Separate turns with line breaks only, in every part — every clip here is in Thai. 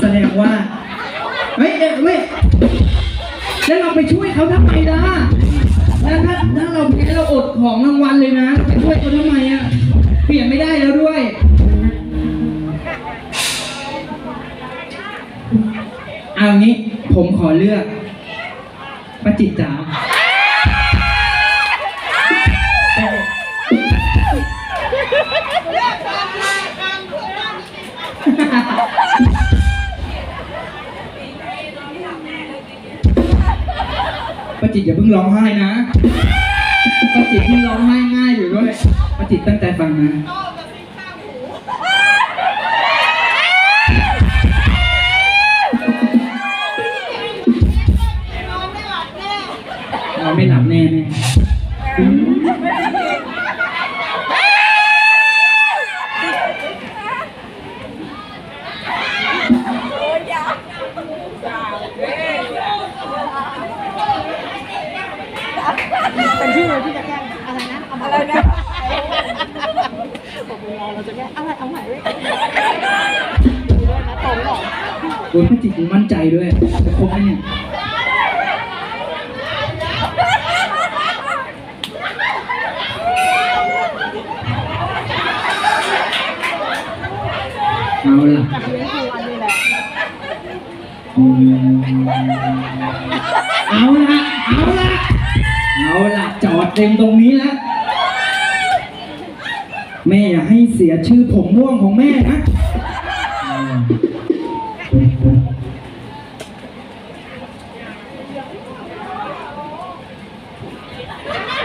แสดงว่าเฮ้ยเอ้ยเฮ้ยแล้วเราไปช่วยเขาทำไมล่ะแล้วถ้าถ้าเราแพ้เราอดของรางวัลเลยนะไปช่วยเขาทำไม ปลี่ยนไม่ได้แล้วด้วย เอางี้ผมขอเลือกป้าจิตจ๋าป้าจิตอย่าเพิ่งร้องไห้นะ ประจิตที่ร้องไห้ง่ายอยู่ด้วยประจิตตั้งใจฟังนะ เอาละเอาละเอาละจอดเต็มตรงนี้แล้วแม่อย่าให้เสียชื่อผมม่วงของแม่นะ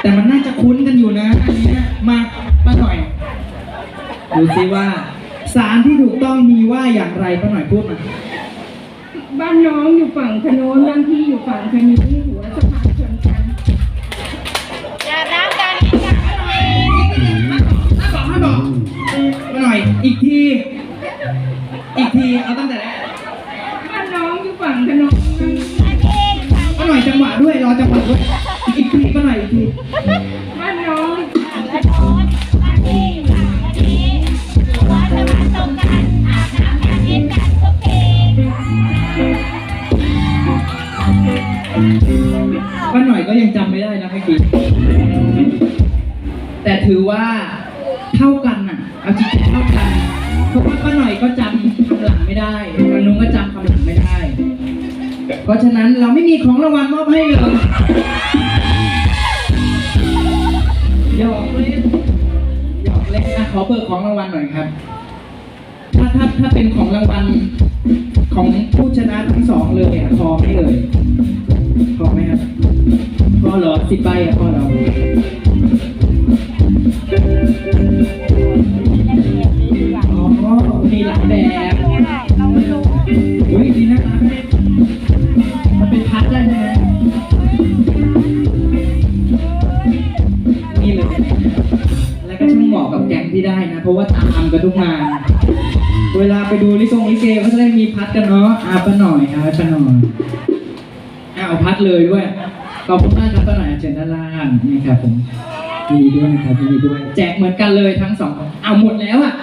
แต่มันน่าจะคุ้นกันอยู่นะอันนี้มาป้าหน่อยดูซิว่า สารที่ถูกต้องมีว่าอย่างไรป้าหน่อยพูดมา
บ้านน้องอยู่ฝั่งขโน้นบ้านพี่อยู่ฝั่งขนี้หัวสะพานชนกัน
อย่าน้ำกันอย่าหน่อย
ถ้าบอกถ้าบอกมาหน่อยอีกที อีกทีเอาตั้งแต่แรก
บ้านน้องอยู่ฝั่งขโน้นบ้าน
อันเองค่
มาหน่อยจังหวะด้วยรอจังหวะด้วยอีกทีมาหน่อยอีกที
ราะ
ฉะนั้นเราไม่มีของรางวัลมอบให้เลยหยอกเล่นหยอกเล่นนะขอเบิกของรางวัลหน่อยครับ ถ้าถ้าถ้าเป็นของรางวัลของผู้ชนะทั้งสองเลยอะพอไห้เลยพอไหมครับพอเหรอสิบใบอะพอเหรอ
เพ
ราะว่าตามกันทุกงานเวลาไปดูลิซงลิเกก็จะได้มีพัดกันเนาะอาปะหน่อยอาปะหน่อยอ้าวพัดเลยด้วยขอบคุณมากครับป้าหน่อยเชิญด้านล่างนี่ครับผมยินดีด้วยนะครับยินดีด้วย แจกเหมือนกันเลยทั้งสองเอาหมดแล้วอะ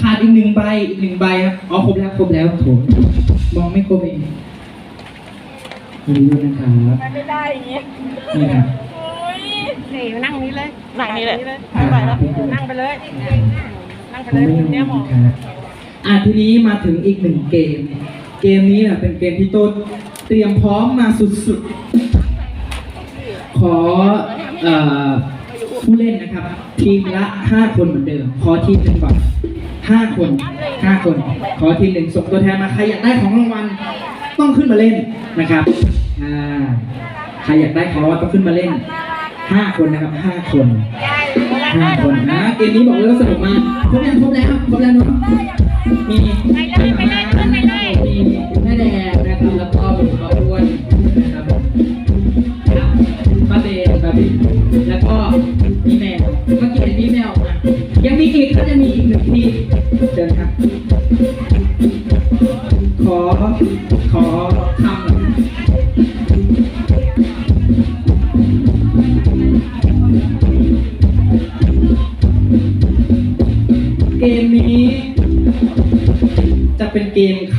ขาดอีกหนึ่งใบอีกหนึ่งใบครับอ๋อครบแล้วครบแล้วโถมองไม่ครบเองยินดีด้วยนะครับ
ไม่ได้อย่างเงี้ย
นี่ครับ
โอ้ย
นี่นั่งนี้เลย
นั่งนี่เลย
ไม่ไหวแล้วนั่งไปเลยนั่งไป
ผม
เลย
ไม่
คุณ
รู้
เนี่ยหมอ
ครับอะทีนี้มาถึงอีกหนึ่งเกม เกมนี้น่ะเป็นเกมที่โต้นเตรียมพร้อมมาสุดๆขอเอ่อผู้เล่นนะครับ ทีมละห้าคนเหมือนเดิม ขอทีมหนึ่งก่อนห้าคนห้าคน ขอทีมหนึ่งส่งตัวแทนมาใครอยากได้ของรางวัลต้องขึ้นมาเล่นนะครับอ่าใครอยากได้ของรางวัลต้องขึ้นมาเล่น ห้าคนนะครับห้าคนห้าคนนะเกมนี้บอกเลยว่าสนุกมากครบยังครบแล้วครบแล้วเนาะมี
ไปเลยไปเลยขึ้นไปเลย
มีแม่แดงนะครับแล้วก็มีป้าอ้วนนะครับป้าเบนป้าบิ๊กแล้วก็มีแมวเมื่อกี้อีกถ้าจะมีอีกหนึ่งทีเชิญครับขอขอ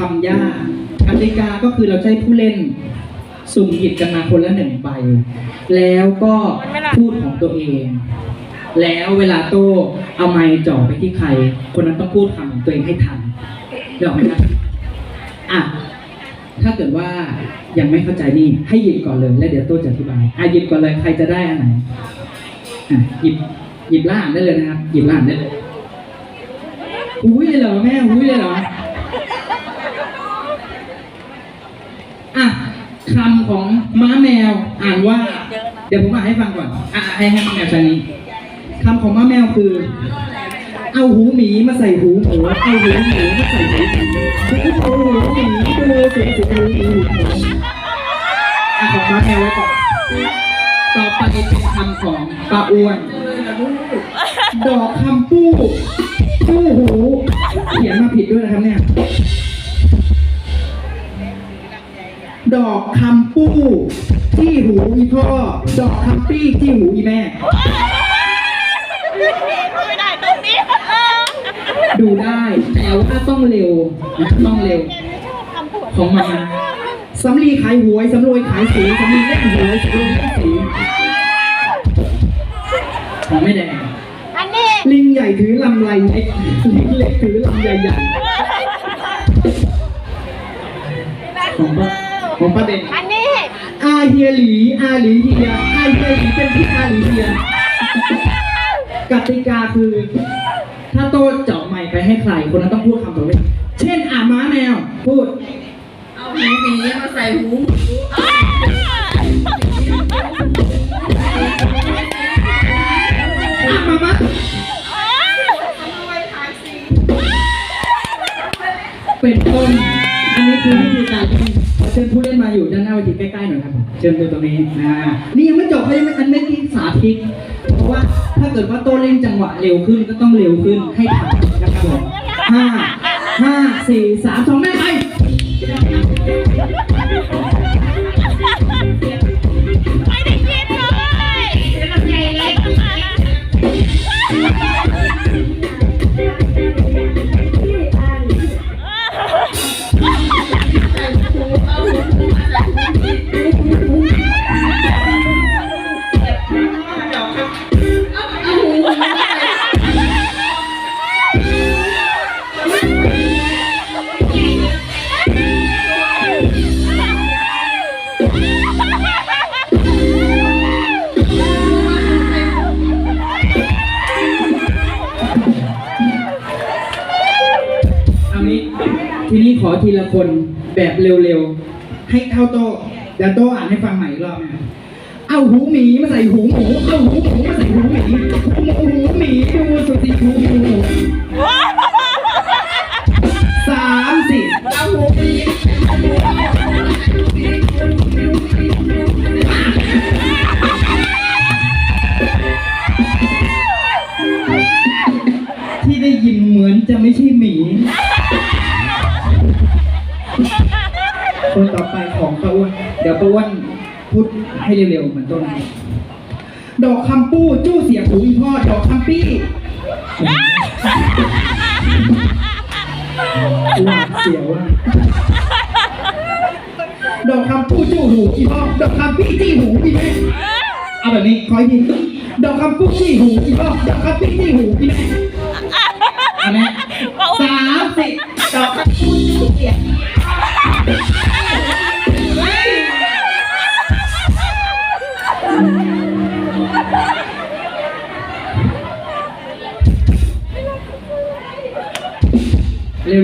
คำยากกติกาก็คือเราให้ผู้เล่นสุ่มหยิบกันมาคนละหนึ่งใบ แล้วก็พูดของตัวเอง แล้วเวลาโต้เอาไม้จ่อไปที่ใคร คนนั้นต้องพูดคำตัวเองให้ทันเดี๋ยวไหมครับอะถ้าเกิดว่ายังไม่เข้าใจนี่ให้หยิบก่อนเลย แล้วเดี๋ยวโต้จะอธิบายอะหยิบก่อนเลยใครจะได้อันไหนอะหยิบหยิบล่างได้เลยนะครับ หยิบล่างได้เลยอุ้ยเลยเหรอแม่อุ้ยเลยเหรออะ คำของม้าแมวอ่านว่า เดี๋ยวผมอ่านให้ฟังก่อน อะให้ให้ม้าแมวชนี้คำของม้าแมวคือ เอาหูหมีมาใส่หูหมูเอาหูหมูมาใส่หูหมูเอาหูหมีดูสิสิหูหมูหูหมูอะของม้าแมวไว้ก่อนต่อไปเป็นคำของป้าอ้วนดอกคำปู้ปู้หูเขียนมาผิดด้วยนะครับเนี่ย ดอกคำปู้ที่หูอีพ่อ ดอกคำปี้ที่หูอีแม่
ไม่ได้ตรงนี้
ดูได้แต่ว่าต้องเร็วนะต้องเร็ว ของมาสำลีขายหวยสำรวยขายสีสำลีเล่นหวยสำรวยเล่นสีของไม่แดง
อันนี้
ลิงใหญ่ถือลำไรเล็กลิงเล็กถือลำใหญ่ใหญ่ของป้า ของป้าเด่น
อันนี้
อาเฮียหลีอาหลีเฮียอาเฮียหลีเป็นพี่อาหลีเฮียกติกาคือ ถ้าโต้เจาะไมค์ไปให้ใครคนนั้นต้องพูดคำต่อไปเช่นอาม้าแมวพูด
เอาหูหมีมาใส่หู
อามามาเป็นต้นอันนี้คือวิธีการเล่นขอ เชิญผู้เล่นมาอยู่ด้านหน้าเวทีใกล้ๆหน่อยครับผมเชิญดูตรงนี้อ่านี่ยังไม่จบเขายังไม่อันไม่ที่สาธิตเพราะว่าถ้าเกิดว่าโตเล่นจังหวะเร็วขึ้นก็ต้องเร็วขึ้นให้ทันนะครับผมห้าห้าสี่สามสอง
แม่ไป
นี้ ทีนี้ขอทีละคนแบบเร็วๆ ให้เท่าโต้เดี๋ยวโต้อ่านให้ฟังใหม่อีกรอบนะเอาหูหมีมาใส่หูหมูเอาหูหมูมาใส่หูหมีหูหมูหมีดูสุดที่หูหมูสามสิบ
เอาหูหมี
คนต่อไปของป้าอ้วนเดี๋ยวป้าอ้วนพูดให้เร็วๆเหมือนต้นดอกคำปู้จู้เสียหูอีพ่อดอกคำปี้หวาดเสียวอะดอกคำปู้จู้หูอีพ่อดอกคำปี้จี้หูอีแม่เอาแบบนี้คอยดีดอกคำปู้จี้หูอีพ่อดอกคำปี้จี้หูอีแม่เอาแม่สามสิบดอก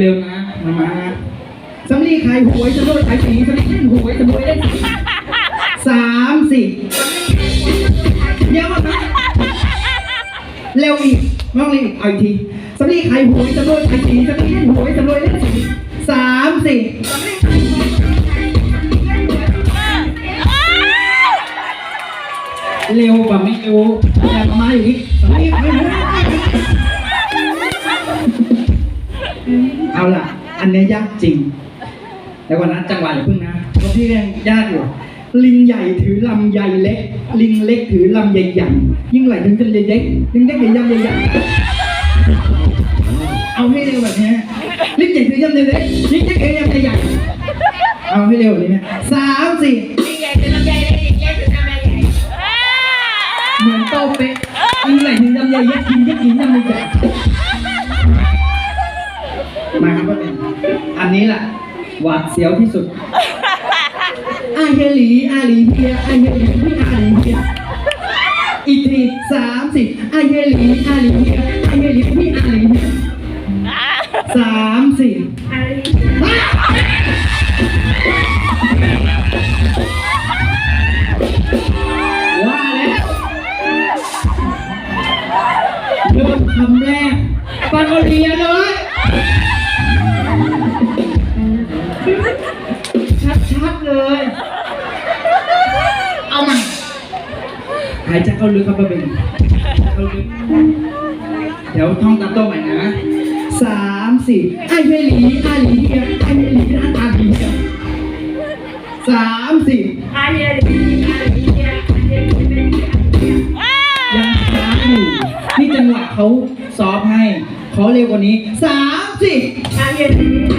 เร็วๆนะมามานะสำลีขายหวยสำรวยขายสีสำลีเล่นหวยสำรวยเล่นสีสามสิบเดี๋ยวมานะเร็วอีกมองเลยอีกเอาอีกทีสำลีขายหวยสำรวยขายสีสำลีเล่นหวยสำรวยเล่นสีสามสิบเร็วกว่าไม่เร็วแต่ประมาณอยู่นี่สำลีขายหวย เอาล่ะ อันเนี้ยยากจริง แต่วันนั้นจังหวะอย่าเพิ่งนะเพราะพี่ยังยากอยู่ลิงใหญ่ถือลำใหญ่เล็ก ลิงเล็กถือลำใหญ่ใหญ่ยิ่งไหลถึงจะเล็กลิงเล็กถือลำใหญ่ใหญ่เอาให้เร็วแบบเนี้ยลิงใหญ่ถือลำใหญ่เล็กลิงเล็กถือลำใหญ่ใหญ่เอาให้เร็วแบบนี้นะสามสี่
ลิงใหญ่เป็นลำไยเลยลิงเล็กเป็นลำไยใหญ่
เหมือนโต๊ะเป๊ะลิงไหลถึงลำใหญ่เล็กลิงเล็กถือลำใหญ่ใหญ่ มาครับว่าเป็นอันนี้แหละหวาดเสียวที่สุดอาเฮลีอาลีเฮียอาเฮลีพี่อาลีเฮียอีกทีสามสี่อาเฮลีอาลีเฮียอาเฮลีพี่อาลีเฮียสามสี่
อะไา
ยใจเข้าลึกครับป้าเบนเข้าลึกเดี๋ยวท่องตามโต๊ะใหม่นะสามสี่ไอเฮลีอาลีเฮียไอเฮลีอาอาลีเฮียสามสี่
อะไรอะไรเนี่ยอะไรเป็น
ยังช้าอยู่นี่จังหวะเขาซอฟให้เขาเร็วกว่านี้สามสี่
อะไรอะไร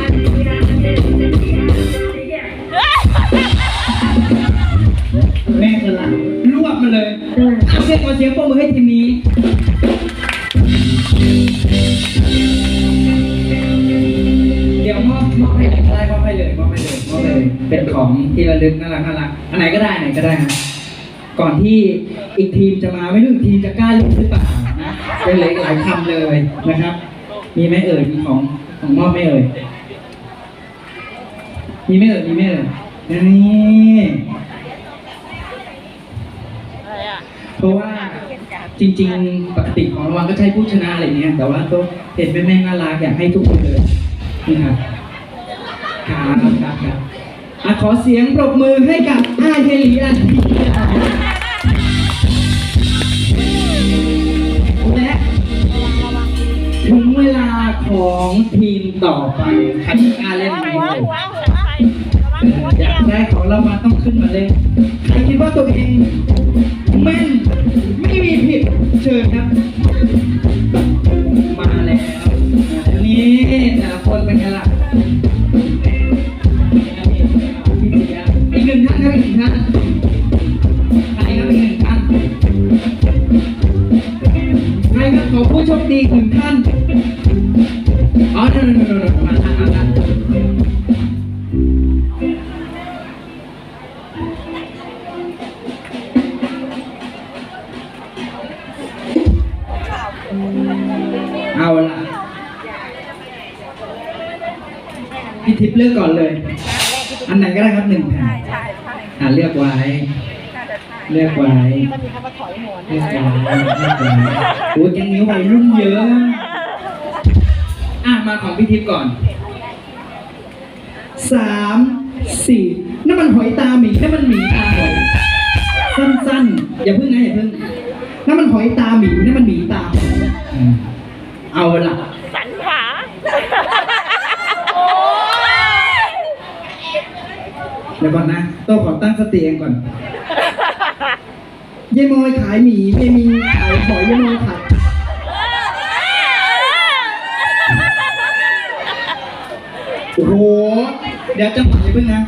ลึกน่ารักน่ารักอันไหนก็ได้ไหนก็ได้นะก่อนที่อีกทีมจะมาไม่รู้อีกทีมจะกล้าเล่นหรือเปล่านะเป็นเลยหลายคำเลยนะครับ มีไหมเอ่ยมีของของมอบไหมเอ่ยมีไหมเอ่ยมีไหมเอ่ยนี่เพราะว่าจริง ๆ ปกติของรางวัลก็ใช้ผู้ชนะอะไรเงี้ยแต่ว่าก็เห็นแม่แม่น่ารักอยากให้ทุกคนเลยนี่ครับครับครับครับ อะขอเสียงปรบมือให้กับอาเทลีอาทีและถึงเวลาของทีมต่อไปครกล้าเล่นดีเลยอยากได้ของเรางวัลต้องขึ้นมาเล่นใครคิดว่าตัวเองแม่นไม่มีผิดเชิญครับ มาแล้ว นี่แต่ละคนเป็นไงล่ะ ท่านอ๋อเดี๋ยวเดี๋ยวเดี๋ยวเดี๋ยวมาท่านมาท่านเอาละพี่ทิพย์เลือกก่อนเลย อันไหนก็ได้ครับหนึ่งแผ่นอ่าเลือกไว้ เลือกไว้ เลือกไว้เลือกไว้ โอ้ยแกงนิ้ววัยรุ่นเยอะ อะ มาของพี่ทิพย์ก่อนสามสี่นั่นมันหอยตาหมีนั่นมันหมีตาหอยสั้นๆ อย่าพึ่งนะอย่าพึ่งนั่นมันหอยตาหมีนั่นมันหมีตาหอยอืมเอาละ
สันขา
เดี๋ยวก่อนนะต้องขอตั้งสติเองก่อนยายมอยขายหมียายมีขายหอยยายมอยขาย โห เดี๋ยวจังหวะอย่าเพิ่งนะ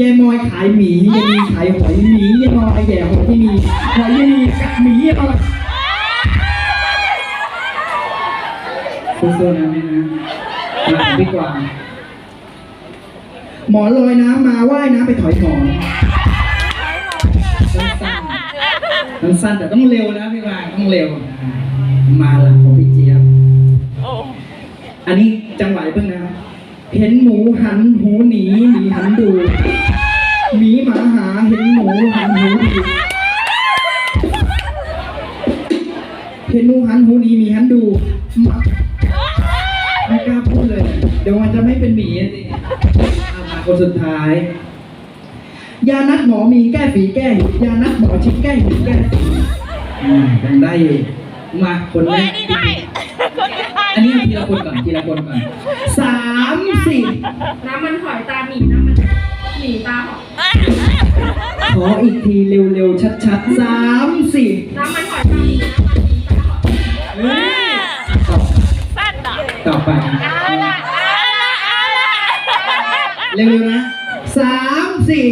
ยายมอยขายหมียายมีขายหอยหมียายมอยแย่หอยที่มีหอยยายมีกัดหมียายมอยสู้ๆนะแม่นะมาดีกว่า หมอลอยน้ำมาว่ายน้ำไปถอยหมอนสั้นสั้นแต่ต้องเร็วนะพี่วางต้องเร็ว มาละของพี่เจี๊ยบอันนี้จังหวะเพิ่งนะครับ เห็นหมูหันหูหนีหมีหันดูหมีหมาหาเห็นหมูหันหูหนีเห็นหมูหันหูหนีหมีหันดูหมาไม่กล้าพูดเลย เดี๋ยวมันจะไม่เป็นหมีอะสิเอามาคนสุดท้าย ยานัดหมอมีแก้ฝีแก้หิวยานัดหมอชิดแก้หิวแก้ฝีอ่ายังได้อยู่มาคนแร
เฮ้ย
ก
นี่ง่ายคนง่าย
อันนี้ทีละคนก่อนทีละคนก่อนสาม สี่
น้ำมันหอยตาหมีน้ำมันหมีตาหอย
ขออีกทีเร็วๆ ชัดๆสามสี่
น้ำมันหอยตาหมีน้ำมันหมีตาหอย
เฮ้ยต่อ
สั้นเหรอ
ต่อไป
เอาละเอาละเอาละ
เร็วๆนะสามสี่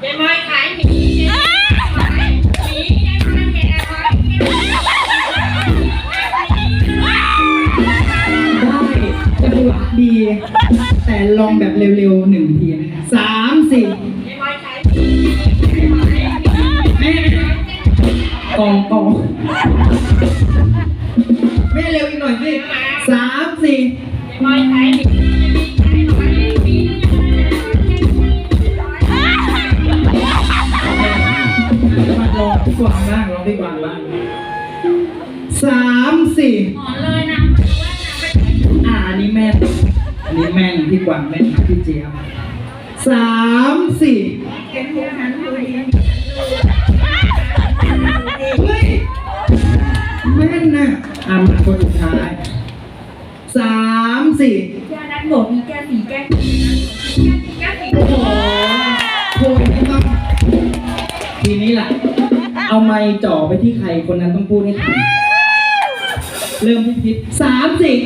เจ๊มอยขายหมี แต่
ลองแบบเร็วๆหนึ่งทีนะสามสี่
เจ๊มอยขาม
สี่กองกองแม่เร็วอีกหน่อยสิสามสี่ กวางแม่นครับพี่เจี๊ยบสามสี่
เป็นหัวหันหัวดี
เฮ้ยแม่นนะอ่ามาคนสุดท้ายสามสี่
ยานัดบอกมีแก้สีแก้สีแก้สี
โอ้โหคตรไม่ต้องทีนี้ล่ะ เอาไม้จ่อไปที่ใครคนนั้นต้องพูดให้ทันเริ่มที่พิษสามสี่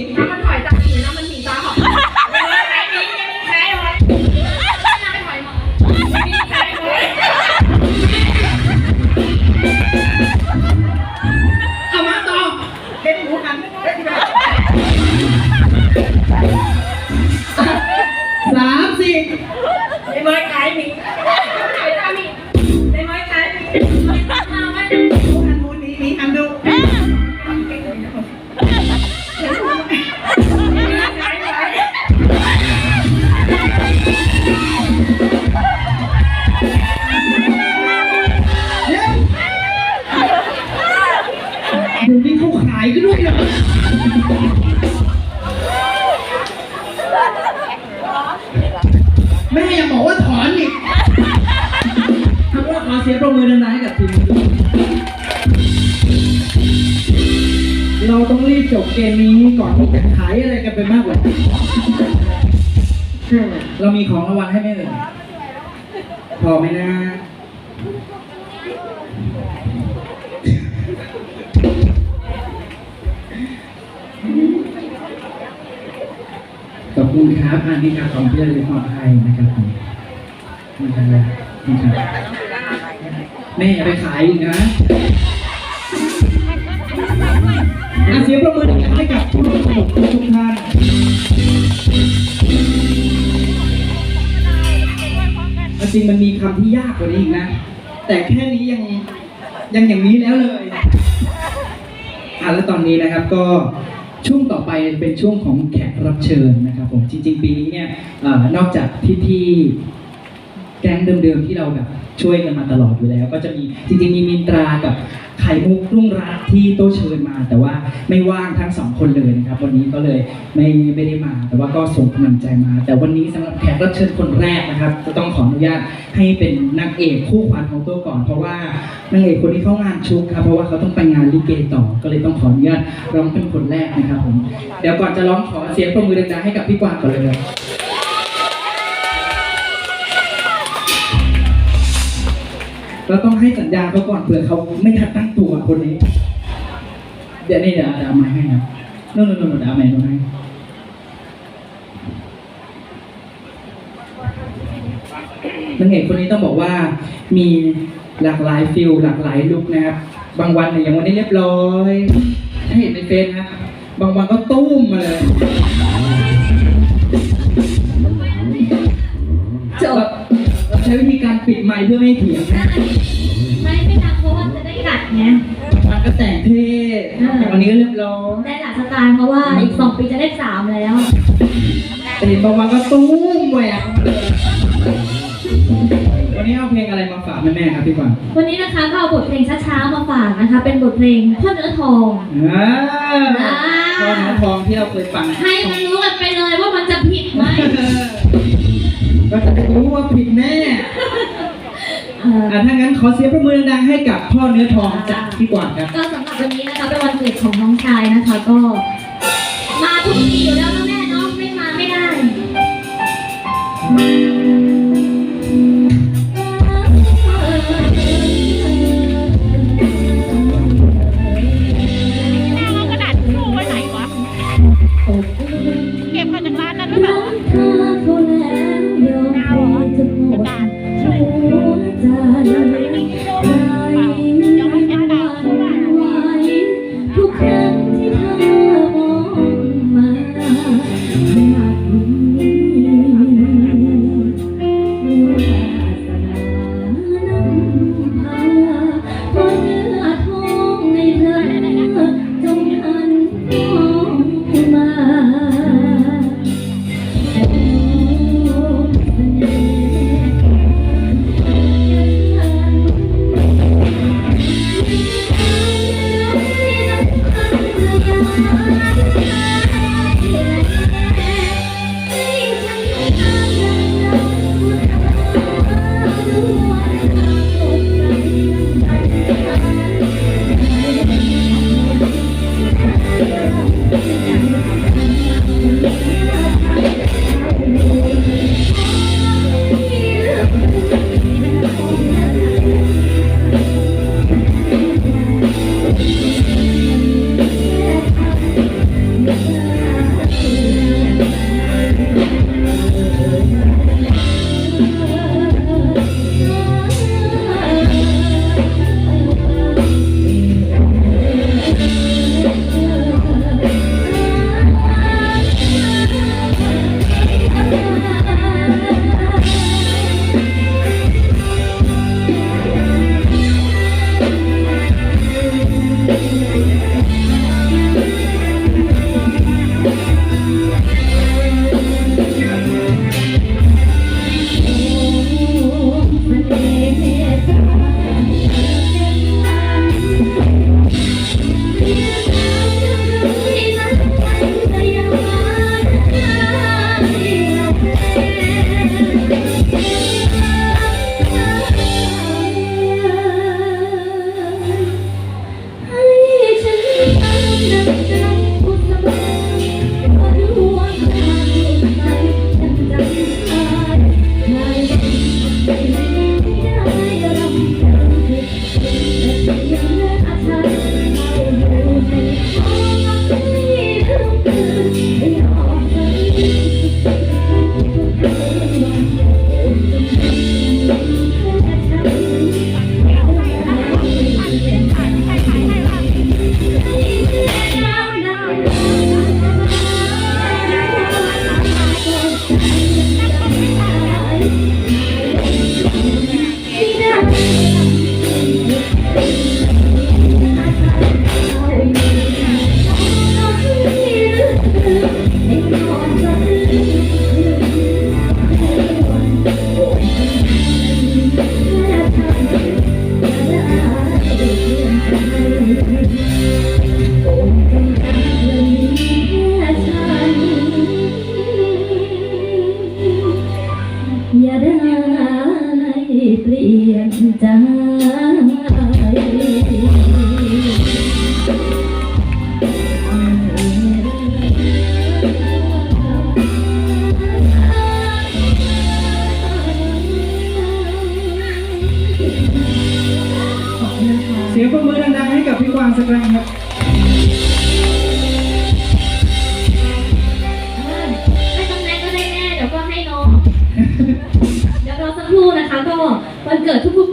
ขายอะ
ไรกันไปมากกว่านี้เรามีของรางวัลให้ไหมเอ่ยพอไหมนะขอบคุณครับอันนี้ครับของเพื่อนเลยมอบให้นะครับผมนี่ครับนี่ครับแม่ไปขายอีกนะ อาเสียงประมือนให้กับผู้ร่วมสนุกทุกท่านจริงมันมีคำที่ยากกว่านี้อีกนะ แต่แค่นี้ยังยังอย่างนี้แล้วเลยอะแล้วตอนนี้นะครับก็ช่วงต่อไปเป็นช่วงของแขกรับเชิญนะครับผมจริง ๆ ปีนี้เนี่ยอนอกจากพี่ๆแก๊งเดิมๆที่เราแบบช่วยกันมาตลอดอยู่แล้ว ก็จะมีจริงๆมีมินตรากับ ไข่มุกรุ่งรัตน์ที่โตเชิญมา แต่ว่าไม่ว่างทั้งสองคนเลยนะครับ วันนี้ก็เลยไม่ไม่ได้มา แต่ว่าก็ส่งกำลังใจมา แต่วันนี้สำหรับแขกรับเชิญคนแรกนะครับจะต้องขออนุญาตให้เป็นนางเอกคู่ขวัญของตัวก่อน เพราะว่านางเอกคนนี้เขางานชุกครับเพราะว่าเขาต้องไปงานลิเกต่อ ก็เลยต้องขออนุญาตร้องเป็นคนแรกนะครับผมเดี๋ยวก่อนจะร้องขอเสียงปรบมือดังๆให้กับพี่กวางก่อนเลยครับ เราต้องให้สัญญาเขาก่อนเผื่อเขาไม่ทันตั้งตัวคนนี้ เดี๋ยวนี่เดี๋ยวเดี๋ยวเอาไม้ให้นะโน่นโน่นโน่นเดี๋ยวเอาไม้โน่นให้นางเอกคนนี้ต้องบอกว่ามีหลากหลายฟิลหลากหลายลุคนะครับ บางวันเนี่ยอย่างวันนี้เรียบร้อยถ้าเห็นในเฟซนะบางวันก็ตุ้มมาเลยจบ ใช้วิธีการปิดไมค์เพื่อไม่ให้เถียงนะ
ไม่ไม่ดังเพราะว่าจะได้กัดไง
มันก็แต่งเท่แต่วันนี้ก็เรียบร้อย
ได้หลักสตางค์เพราะว่าอีกสองปีจะได้สามแล้ว
แต่เห็นบางวันก็ตุ้มแหวกมาเลยวันนี้เอาเพลงอะไรมาฝากแม่ๆครับพี่กวาง
วันนี้นะคะก็เอาบทเพลงช้าๆมาฝากนะคะ เป็นบทเพลงพ่อเนื้อทอง
อ่าตอนน้องทองที่เราเคยฟัง
ให้มันรู้กันไปเลยว่ามันจะผิดไหม
ก็จะรู้ว่าผิดแน่
เอ่อ
อะถ้างั้นขอเสียงประมือดังๆให้กับพ่อเนื้อทองจากพี่กวางครับ
ก็สำหรับวันนี้นะคะเป็นวันเกิดของน้องชายนะคะ ก็ มาทุกปีอยู่แล้วนะแม่เนาะไม่มาไม่ได้
แม่เอากระดาษทิชชู่ไว้ไหนวะ เก็บมาจากร้านนั้นหรือเปล่า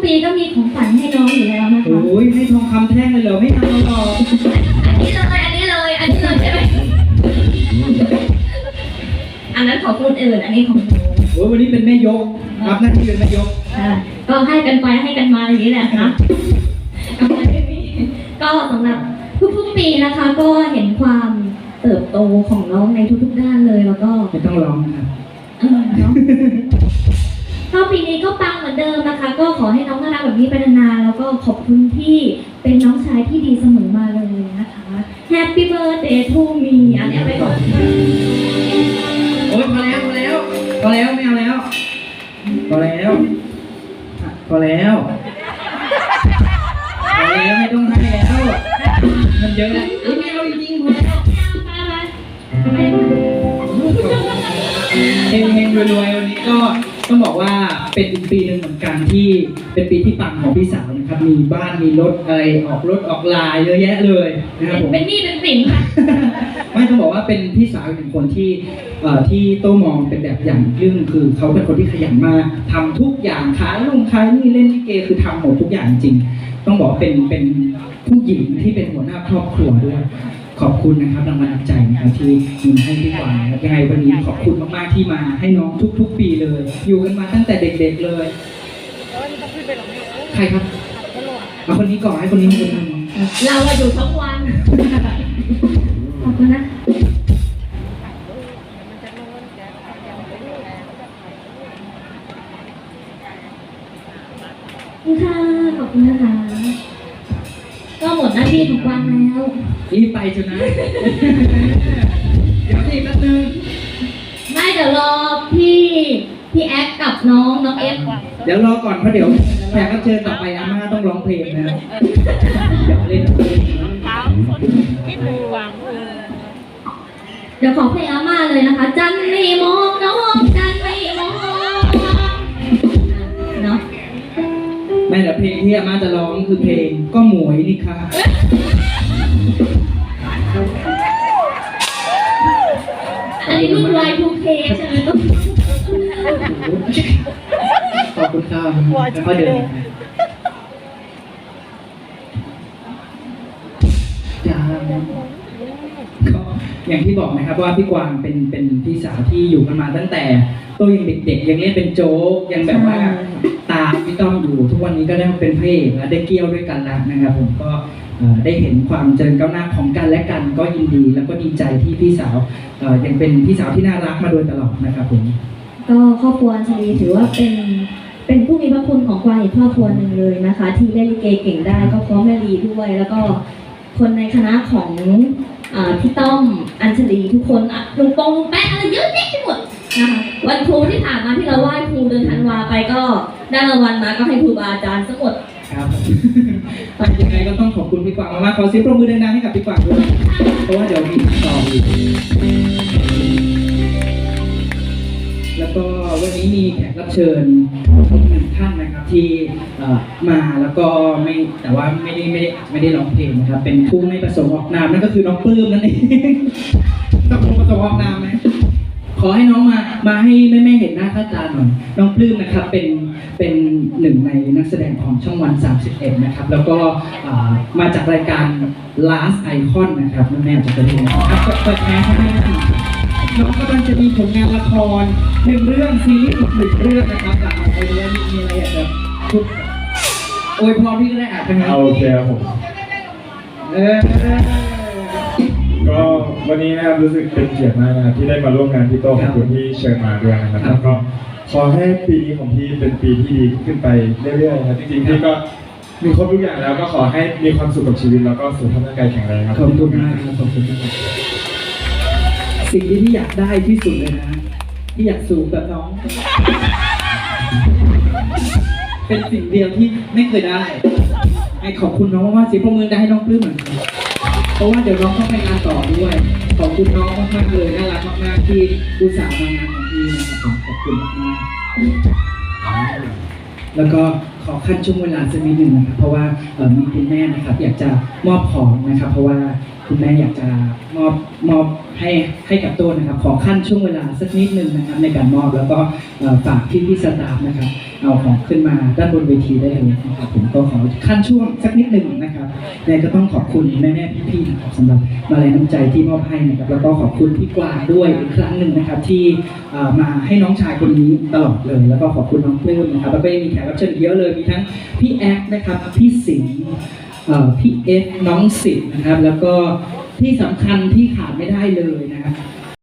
ปีก็มีของฝันให้น้องอยู่แล้วนะคะ
โอ้ยให้ทองคำแท่งเลยเหรอไม่เอาหรอก
อันนี้เลย อันนี้เลย อันนี้เลยใช่ไหมอันนั้นของคนอื่น อันนี้ของหนู
โอ้ยวันนี้เป็นแม่ยกรับหน้าที่เป็นแม่ยก
อ่าก็ให้กันไปให้กันมาอย่างนี้แหละนะกำไรไม่มีก็สำหรับทุกๆปีนะคะ ก็เห็นความเติบโตของน้องในทุกๆด้านเลยแล้วก็
ไม่ต้องร้องนะครับ
เออเนาะ ก็ปีนี้ก็ปังเหมือนเดิมนะคะ ก็ขอให้น้องน่ารักแบบนี้ไปนานๆแล้วก็ขอบคุณที่เป็นน้องชายที่ดีเสมอมาเลยนะคะ Happy birthday to me อันนี้เอาไปก่อน
โอ้ยพอแล้วพอแล้วพอแล้วไม่เอาแล้วพอแล้วพอแล้วพอแล้วไม่ต้องให้แล้วเยอะแล้วอุ๊ยไม่เอาจริงๆพอแล้วเฮงเฮงรวยๆวันนี้ก็ ต้องบอกว่าเป็นอีกปีหนึ่งเหมือนกันที่เป็นปีที่ปังของพี่สาวนะครับ มีบ้านมีรถอะไรออกรถออกลายเยอะแยะเลยนะครับผม
เป็นหนี้เป็นสินค่ะ
ไม่ต้องบอกว่าเป็นพี่สาวอีกหนึ่งคนที่เอ่อที่โต้มองเป็นแบบอย่างเรื่องคือเขาเป็นคนที่ขยันมากทำทุกอย่างขายลงขายนี่เล่นลิเกคือทำหมดทุกอย่างจริง ต้องบอกว่าเป็นเป็นผู้หญิงที่เป็นหัวหน้าครอบครัวด้วย ขอบคุณนะครับรางวัลน้ำใจนะครับที่มีให้พี่กวางนะครับยังไงวันนี้ขอบคุณมากๆที่มาให้น้องทุก ๆ ปีเลย อยู่กันมาตั้งแต่เด็ก ๆเลยใครครับเอาคนนี้ก่อนให้คนนี้คนนึง
เราอะอยู่ทั้งวัน
ขอบคุณนะขอบคุณค่ะ ขอบคุณนะคะ ก็หมดหน้าที่ของกวางแล้ว
รีบไปจนนะ เดี๋ยวสิแป๊บนึง
ไม่เดี๋ยวรอพี่พี่แอคกับน้องน้องเอฟ
เดี๋ยวรอก่อนเพราะเดี๋ยวแขกรับเชิญต่อไปอาม่าต้องร้องเพลงนะเดี๋ยวเล่น
เดี๋ยวขอเพลงอาม่าเลยนะคะ จันไม่มองน้องจันไม่มองเนาะ
แม่แต่เพลงที่อาม่าจะร้องคือเพลงก็หมวยนี่ค่ะ
อันนี้รุ่น Y2K ใช่ไหมลูก
ขอบคุณครับแล้วก็เดินจ้าก็อย่างที่บอกนะครับว่าพี่กวางเป็นเป็นพี่สาวที่อยู่กันมาตั้งแต่ตัวยังเด็กๆ ยังเล่นเป็นโจ๊กยังแบบว่าตามพี่ต้อมอยู่ ทุกวันนี้ก็ได้มาเป็นพระเอกและได้เกี่ยวด้วยกันแล้วนะครับ ผมก็ ได้เห็นความเจริญก้าวหน้าของกันและกันก็ยินดี แล้วก็ดีใจที่พี่สาวเอ่อยังเป็นพี่สาวที่น่ารักมาโดยตลอดนะครับผม
ก็ครอบครัวอัญชลีถือว่าเป็นเป็นผู้มีพระคุณของกวางอีกครอบครัวหนึ่งเลยนะคะ ที่เล่นลิเกเก่งได้ก็พร้อมแม่ลีด้วย แล้วก็คนในคณะของอ่าพี่ต้อมอัญชลีทุกคนอะลุงปองลุงแป๊ะอะไรเยอะแยะไปหมดนะคะวันครูที่ผ่านมาที่เราไหว้ครูเดินธันวาไปก็ได้รางวัลมาก็ให้ครูบาอาจารย์สักหมด
ครับ ยังไงก็ต้องขอบคุณพี่กวางมากๆขอเสียงปรบมือดังๆให้กับพี่กวางด้วยเพราะว่าเดี๋ยวมีต่ออีกแล้วก็วันนี้มีแขกรับเชิญอีกหนึ่งท่านนะครับที่เอ่อมาแล้วก็ไม่แต่ว่าไม่ได้ไม่ได้ไม่ได้ร้องเพลงนะครับเป็นผู้ไม่ประสงค์ออกนามนั่นก็คือน้องปลื้มนั่นเองต้องประสงค์ออกนามไหม ขอให้น้องมา มาให้แม่ๆเห็นหน้าค่าตาหน่อย น้องปลื้มนะครับ เป็น เป็นหนึ่งในนักแสดงของช่องวัน 31 นะครับ แล้วก็อ่ามาจากรายการ Last Icon นะครับ แม่ๆอาจจะเคยเห็นนะครับเปิดแอร์ให้แม่น้องกำลังจะมีผลงานละครหนึ่งเรื่องซีรีส์อีกหนึ่งเรื่องนะครับหลังออกไปแล้วมีอะไรอยากจะพูดโอยพรพี่ก็ได้อ่านไปนะ
เอาโอเคครับผม
เออ
ก็วันนี้นะครับรู้สึกเป็นเกียรติมากนะครับที่ได้มาร่วมงานพี่โต้ขอบคุณที่เชิญมาด้วยนะครับ
ครับ
แล้วก็ขอให้ปีนี้ของพี่เป็นปีที่ดีขึ้นไปเรื่อยๆครับจริงๆพี่ก็มีครบทุกอย่างแล้วก็ขอให้มีความสุขกับชีวิตแล้วก็สุขภาพร่างกายแข็งแรงครับ
ขอบคุณมากครับขอบคุณมากสิ่งที่พี่อยากได้ที่สุดเลยนะที่อยากสูงแบบน้อง เป็นสิ่งเดียวที่ไม่เคยได้ไอ้ขอบคุณน้องมากๆเสียงปรบมือได้ให้น้องปลื้มหน่อยครับ เพราะว่าเดี๋ยวน้องต้องไปงานต่อด้วย ขอบคุณน้องมากๆเลยน่ารักมากๆที่อุตส่าห์มางานของพี่นะครับขอบคุณมากๆแล้วก็ขอขั้นช่วงเวลาสักนิดหนึ่งนะครับเพราะว่ามีคุณแม่นะครับ อยากจะมอบของนะครับ เพราะว่า คุณแม่อยากจะมอบมอบให้ให้กับโต้นนะครับ ขอขั้นช่วงเวลาสักนิดหนึ่งนะครับ ในการมอบแล้วก็ฝากพี่พี่ๆสตาฟนะครับ เอาของขึ้นมาด้านบนเวทีได้เลยนะครับผมก็ขอขั้นช่วงสักนิดหนึ่งนะครับยังไงก็ต้องขอบคุณแม่แม่พี่พี่ๆนะครับสำหรับมาลัยน้ำใจที่มอบให้นะครับ แล้วก็ขอบคุณพี่กวางด้วยอีกครั้งหนึ่งนะครับ ที่มาให้น้องชายคนนี้ตลอดเลย แล้วก็ขอบคุณน้องปลื้มนะครับแล้วก็ยังมีแขกรับเชิญเยอะเลยมีทั้งพี่แอ๊กนะครับพี่สิงห์ พี่เอฟน้องสิทธ์นะครับ แล้วก็ที่สำคัญที่ขาดไม่ได้เลยนะครับ